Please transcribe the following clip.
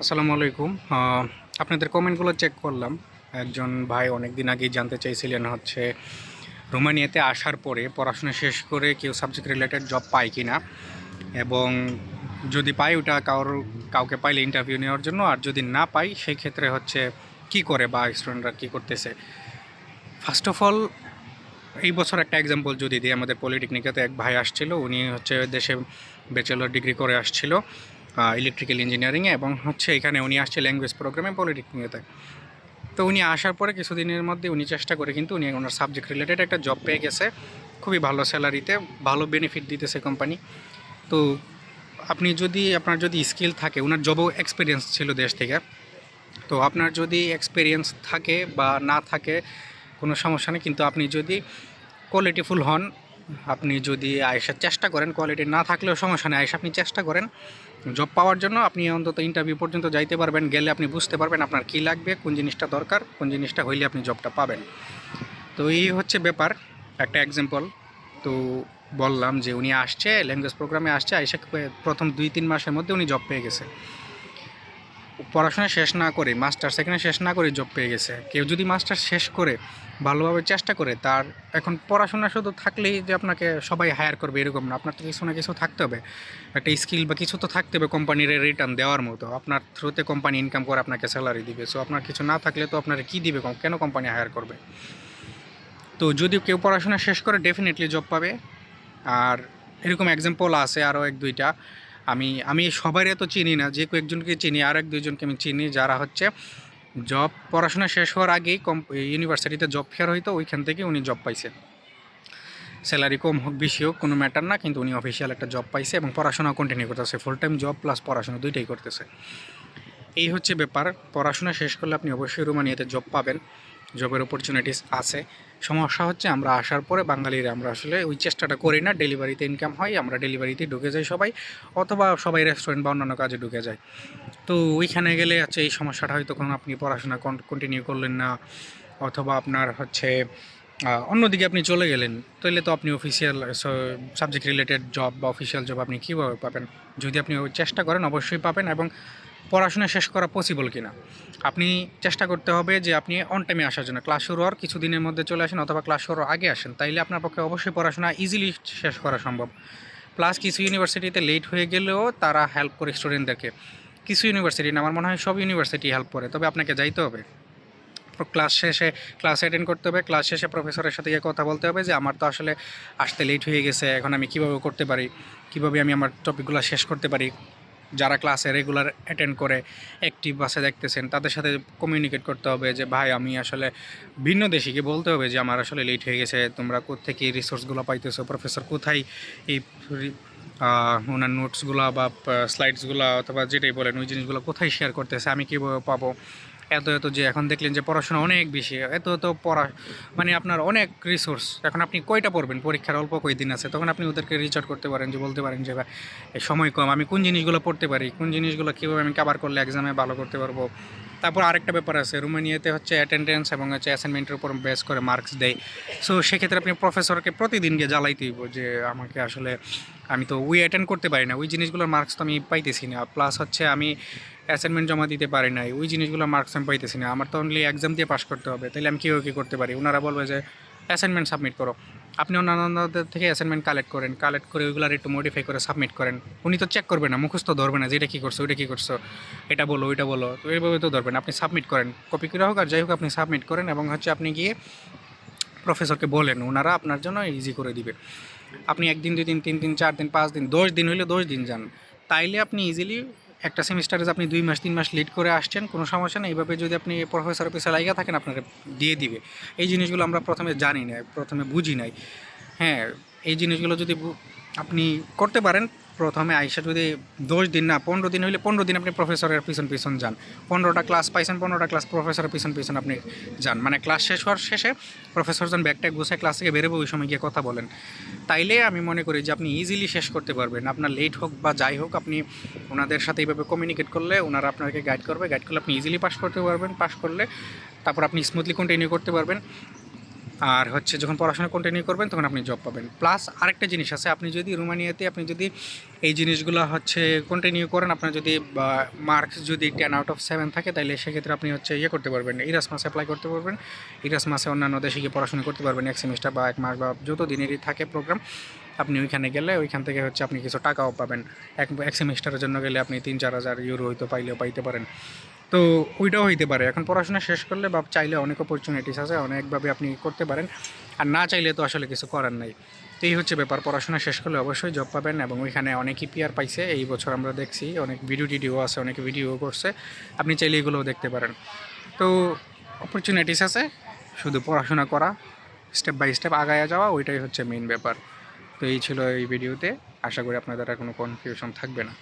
আসসালামু আলাইকুম। আপনাদের কমেন্টগুলো চেক করলাম। একজন ভাই অনেক দিন আগেই জানতে চাইছিলেন হচ্ছে, রোমানিয়াতে আসার পরে পড়াশোনা শেষ করে কেউ সাবজেক্ট রিলেটেড জব পায় কি না এবং যদি পাই ওটা কারোর, কাউকে পাইলে ইন্টারভিউ নেওয়ার জন্য, আর যদি না পাই সেই ক্ষেত্রে হচ্ছে কি করে বা স্টুডেন্টরা কী করতেছে? ফার্স্ট অফ অল এই বছর একটা এক্সাম্পল যদি দিই, আমাদের পলিটেকনিকাতে এক ভাই আসছিল, উনি হচ্ছে দেশে ব্যাচেলর ডিগ্রি করে আসছিল। ইলেকট্রিক্যাল ইঞ্জিনিয়ারিংয়ে এবং হচ্ছে এখানে উনি আসছে ল্যাঙ্গুয়েজ প্রোগ্রামে পলিটেকনিকাতে তো উনি আসার পরে কিছুদিনের মধ্যে উনি চেষ্টা করে কিন্তু উনি ওনার সাবজেক্ট রিলেটেড একটা জব পেয়ে গেছে। খুবই ভালো স্যালারিতে ভালো বেনিফিট দিতেছে কোম্পানি তো আপনি যদি, আপনার যদি স্কিল থাকে ওনার জবও এক্সপিরিয়েন্স ছিল দেশ থেকে। তো আপনার যদি এক্সপিরিয়েন্স থাকে বা না থাকে, কোনো সমস্যা নেই। কিন্তু আপনি যদি কোয়ালিটিফুল হন আপনি যদি আয়েসার চেষ্টা করেন কোয়ালিটি না থাকলেও সমস্যা নেই। আয়েসা আপনি চেষ্টা করেন জব পাওয়ার জন্য। আপনি অন্তত ইন্টারভিউ পর্যন্ত যাইতে পারবেন, গেলে আপনি বুঝতে পারবেন আপনার কী লাগবে, কোন জিনিসটা দরকার, কোন জিনিসটা হইলে আপনি জবটা পাবেন। তো এই হচ্ছে ব্যাপার। একটা এক্সাম্পল তো বললাম যে উনি আসছে ল্যাঙ্গুয়েজ প্রোগ্রামে আসছে আইসা প্রথম দুই, তিন মাসের মধ্যে উনি জব পেয়ে গেছে। পড়াশোনা শেষ না করে মাস্টার সেখানে শেষ না করে জব পেয়ে গেছে। কেউ যদি মাস্টার শেষ করে, ভালোভাবে চেষ্টা করে, তার এখন পড়াশোনা শুধু থাকলেই যে আপনাকে সবাই হায়ার করবে এরকম না। আপনার তো কিছু না কিছু থাকতে হবে। একটা স্কিল বা কিছু তো থাকতে হবে কোম্পানির রিটার্ন দেওয়ার মতো। আপনার থ্রুতে কোম্পানি ইনকাম করে আপনাকে স্যালারি দিবে। সো আপনার কিছু না থাকলে তো আপনার কী দিবে? কেন কোম্পানি হায়ার করবে? তো যদি কেউ পড়াশোনা শেষ করে ডেফিনেটলি জব পাবে। আর এরকম এক্সাম্পল আছে আরও এক দুইটা। আমি আমি সবারই তো চিনি না, যে কয়েকজনকে চিনি আর এক দুইজনকে আমি চিনি, যারা হচ্ছে জব পড়াশোনা শেষ হওয়ার আগেই কম ইউনিভার্সিটিতে জব ফেয়ার হইতো, ওইখান থেকে উনি জব পাইছে। স্যালারি কম হোক, বেশি হোক, কোনো ম্যাটার না, কিন্তু উনি অফিসিয়াল একটা জব পাইছে এবং পড়াশোনা কন্টিনিউ করতেছে ফুল টাইম জব প্লাস পড়াশোনা দুইটাই করতেছে। এই হচ্ছে ব্যাপার, পড়াশোনা শেষ করলে আপনি অবশ্যই রোমানিয়াতে জব পাবেন। জবের অপরচুনিটিস আছে। সমস্যা হচ্ছে আমরা আসার পরে বাঙালিরা আমরা আসলে ওই চেষ্টাটা করি না ডেলিভারিতে ইনকাম হয়, আমরা ডেলিভারিতে ঢুকে যাই সবাই, অথবা সবাই রেস্টুরেন্ট বা অন্যান্য কাজে ঢুকে যায়। তো ওইখানে গেলে হচ্ছে এই সমস্যাটা হয়তো কোনো আপনি পড়াশোনা কন্টিনিউ করলেন না, অথবা আপনার হচ্ছে অন্যদিকে আপনি চলে গেলেন, তাহলে তো আপনি অফিসিয়াল সাবজেক্ট রিলেটেড জব বা অফিসিয়াল জব আপনি কীভাবে পাবেন? যদি আপনি ওই চেষ্টা করেন, অবশ্যই পাবেন এবং পড়াশোনা শেষ করা পসিবল কিনা? আপনি চেষ্টা করতে হবে যে আপনি অন টাইমে আসার জন্য। ক্লাস শুরু হওয়ার কিছুদিনের মধ্যে চলে আসেন অথবা ক্লাস শুরুর আগে আসেন, তাইলে আপনার পক্ষে অবশ্যই পড়াশোনা ইজিলি শেষ করা সম্ভব। প্লাস কিছু ইউনিভার্সিটিতে লেট হয়ে গেলেও তারা হেল্প করে স্টুডেন্টদেরকে কিছু ইউনিভার্সিটি না, আমার মনে হয় সব ইউনিভার্সিটি হেল্প করে, তবে আপনাকে যাইতে হবে। ক্লাস শেষে ক্লাস অ্যাটেন্ড করতে হবে ক্লাস শেষে প্রফেসরের সাথে গিয়ে কথা বলতে হবে যে, আমার তো আসলে আসতে লেট হয়ে গেছে, এখন আমি কীভাবে করতে পারি? কীভাবে আমি আমার টপিকগুলো শেষ করতে পারি? যারা ক্লাসে রেগুলার অ্যাটেন্ড করে অ্যাক্টিভ বাসে দেখতেছেন, তাদের সাথে কমিউনিকেট করতে হবে যে, ভাই, আমি আসলে ভিন্ন দেশিকে বলতে হবে যে, আমার আসলে লেট হয়ে গেছে, তোমরা কোথেকে এই রিসোর্সগুলো পাইতেছো? প্রফেসর কোথায়? এই ওনার নোটসগুলো বা স্লাইডসগুলো অথবা যেটাই বলেন, ওই জিনিসগুলো কোথায় শেয়ার করতেছে? আমি কীভাবে পাবো? এত এত যে এখন দেখলেন যে পড়াশোনা অনেক বেশি, এত এত পড়া মানে আপনার অনেক রিসোর্স এখন আপনি কয়টা পড়বেন? পরীক্ষার অল্প কয়দিন আছে, তখন আপনি ওদেরকে রিচ আউট করতে পারেন যে, বলতে পারেন যে সময় কম, আমি কোন জিনিসগুলো পড়তে পারি? কোন জিনিসগুলো কীভাবে আমি কাবার করলে এক্সামে ভালো করতে পারব? তারপর আরেকটা ব্যাপার আছে, রোমানিয়াতে হচ্ছে অ্যাটেন্ডেন্স এবং হচ্ছে অ্যাসাইনমেন্টের উপর বেস করে মার্কস দেয়। সো সেক্ষেত্রে আপনি প্রফেসরকে প্রতিদিন গিয়ে জ্বালাইতে হইব যে, আমাকে আসলে, আমি তো উই অ্যাটেন্ড করতে পারি না, ওই জিনিসগুলোর মার্কস তো আমি পাইতেছি না। প্লাস হচ্ছে আমি অ্যাসাইনমেন্ট জমা দিতে পারি নাই, ওই জিনিসগুলো মার্কস আমি পাইতেছি না। আমার তো অনলি এক্সাম দিয়ে পাস করতে হবে তাহলে আমি কীভাবে কী করতে পারি? ওনারা বলবে যে অ্যাসাইনমেন্ট সাবমিট করো। আপনি অন্যান্যদের থেকে অ্যাসাইনমেন্ট কালেক্ট করেন কালেক্ট করে ওইগুলো একটু মডিফাই করে সাবমিট করেন। উনি তো চেক করবে না, মুখস্থ ধরবে না যে এটা কী করছ, ওইটা কী করছ, এটা বলো, ওইটা বলো, তো এইভাবে তো ধরবেন আপনি সাবমিট করেন কপি করে হোক আর যাই হোক আপনি সাবমিট করেন এবং হচ্ছে আপনি গিয়ে প্রফেসরকে বলেন ওনারা আপনার জন্য ইজি করে দিবে। আপনি একদিন, দুই দিন, তিন দিন, চার দিন, পাঁচ দিন, দশ দিন হইলে দশ দিন যান। তাইলে আপনি ইজিলি একটা সেমিস্টারে আপনি দুই মাস, তিন মাস লেট করে আসছেন, কোনো সমস্যা নেই। এইভাবে যদি আপনি প্রফেসর অফিসে লাইগা থাকেন, আপনাকে দিয়ে দিবে। এই জিনিসগুলো আমরা প্রথমে জানি না প্রথমে বুঝি নাই। হ্যাঁ এই জিনিসগুলো যদি আপনি করতে পারেন প্রথমে আইসা যদি দশ দিন না, পনেরো দিন হইলে পনেরো দিন আপনি প্রফেসরের পিছন পিছন যান। পনেরোটা ক্লাস পাইছেন, পনেরোটা ক্লাস প্রফেসরের পিছন পিছন আপনি যান। মানে ক্লাস শেষ হওয়ার শেষে প্রফেসর যখন ব্যাগটা গুছায় ক্লাস থেকে বেরোবে, ওই সময় গিয়ে কথা বলেন। তাইলে আমি মনে করি যে আপনি ইজিলি শেষ করতে পারবেন। আপনার লেট হোক বা যাই হোক, আপনি ওনাদের সাথে এইভাবে কমিউনিকেট করলে ওনারা আপনাকে গাইড করবে। গাইড করলে আপনি ইজিলি পাস করতে পারবেন। পাস করলে তারপর আপনি স্মুথলি কন্টিনিউ করতে পারবেন। আর হচ্ছে যখন পড়াশোনা কন্টিনিউ করবেন, তখন আপনি জব পাবেন। প্লাস আরেকটা জিনিস আছে, আপনি যদি রোমানিয়াতে, আপনি যদি এই জিনিসগুলো হচ্ছে কন্টিনিউ করেন, আপনার যদি মার্কস যদি টেন আউট অফ সেভেন থাকে তাহলে সেক্ষেত্রে আপনি হচ্ছে ইয়ে করতে পারবেন ইরাস মাসে অ্যাপ্লাই করতে পারবেন। ইরাস মাসে অন্যান্য দেশে গিয়ে পড়াশোনা করতে পারবেন, এক সেমিস্টার বা এক মাস বা যত দিনেরই থাকে প্রোগ্রাম আপনি ওইখানে গেলে, ওইখান থেকে হচ্ছে আপনি কিছু টাকাও পাবেন। এক এক সেমিস্টারের জন্য গেলে আপনি তিন, চার হাজার ইউরো হয়তো পাইলেও পাইতে পারেন। তো ওইটাও হইতে পারে। এখন পড়াশোনা শেষ করলে বা চাইলে অনেক অপরচুনিটিস আছে, অনেকভাবে আপনি করতে পারেন। আর না চাইলে তো আসলে কিছু করার নাই। তো এই হচ্ছে ব্যাপার, পড়াশোনা শেষ করলে অবশ্যই জব পাবেন এবং ওইখানে অনেকই পিয়ার পাইছে। এই বছর আমরা দেখছি অনেক ভিডিও টিডিও আছে, অনেক ভিডিও করছে। আপনি চাইলে এগুলোও দেখতে পারেন। তো অপরচুনিটিস আছে, শুধু পড়াশোনা করা স্টেপ বাই স্টেপ আগায় যাওয়া, ওইটাই হচ্ছে মেইন ব্যাপার। তো এই ছিল এই ভিডিওতে আশা করি আপনাদের কোনো কনফিউশন থাকবে না।